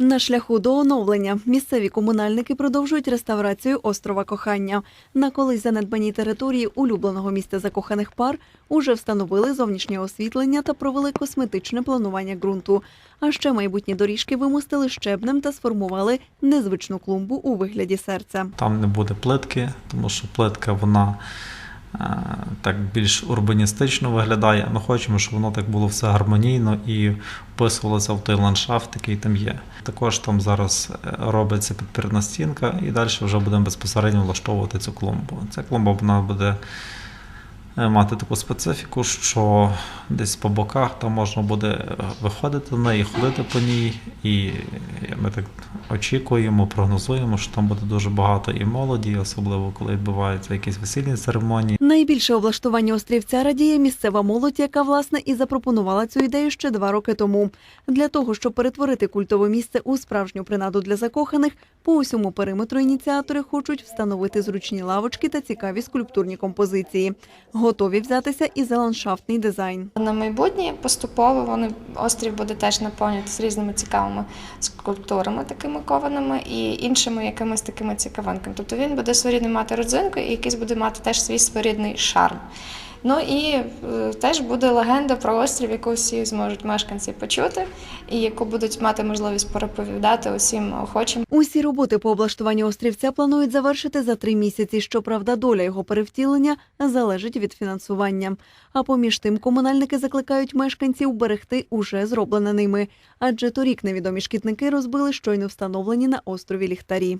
На шляху до оновлення місцеві комунальники продовжують реставрацію острова кохання. На колись занедбаній території улюбленого місця закоханих пар уже встановили зовнішнє освітлення та провели косметичне планування ґрунту. А ще майбутні доріжки вимостили щебнем та сформували незвичну клумбу у вигляді серця. Там не буде плитки, тому що плитка вона так більш урбаністично виглядає. Ми хочемо, щоб воно так було все гармонійно і вписувалося в той ландшафт, який там є. Також там зараз е, робиться підпірна стінка, і далі вже будемо безпосередньо влаштовувати цю клумбу. Ця клумба вона буде е, мати таку специфіку, що десь по боках там можна буде е, виходити на неї, ходити по ній. І ми так очікуємо, прогнозуємо, що там буде дуже багато і молоді, особливо коли відбуваються якісь весільні церемонії. Найбільше облаштування острівця радіє місцева молодь, яка власне і запропонувала цю ідею ще два роки тому. Для того, щоб перетворити культове місце у справжню принаду для закоханих, по усьому периметру ініціатори хочуть встановити зручні лавочки та цікаві скульптурні композиції. Готові взятися і за ландшафтний дизайн. На майбутнє поступово вони острів буде теж наповнюватися різними цікавими скульптурами, такими кованими і іншими якимись такими цікавинками. Тобто він буде своєрідно мати родзинку і якийсь буде мати теж свій своєрідний шарм. Ну і е, теж буде легенда про острів, яку всі зможуть мешканці почути, і яку будуть мати можливість переповідати усім охочим. Усі роботи по облаштуванню острівця планують завершити за три місяці. Щоправда, доля його перевтілення залежить від фінансування. А поміж тим, комунальники закликають мешканців берегти уже зроблене ними, адже торік невідомі шкідники розбили щойно встановлені на острові ліхтарі.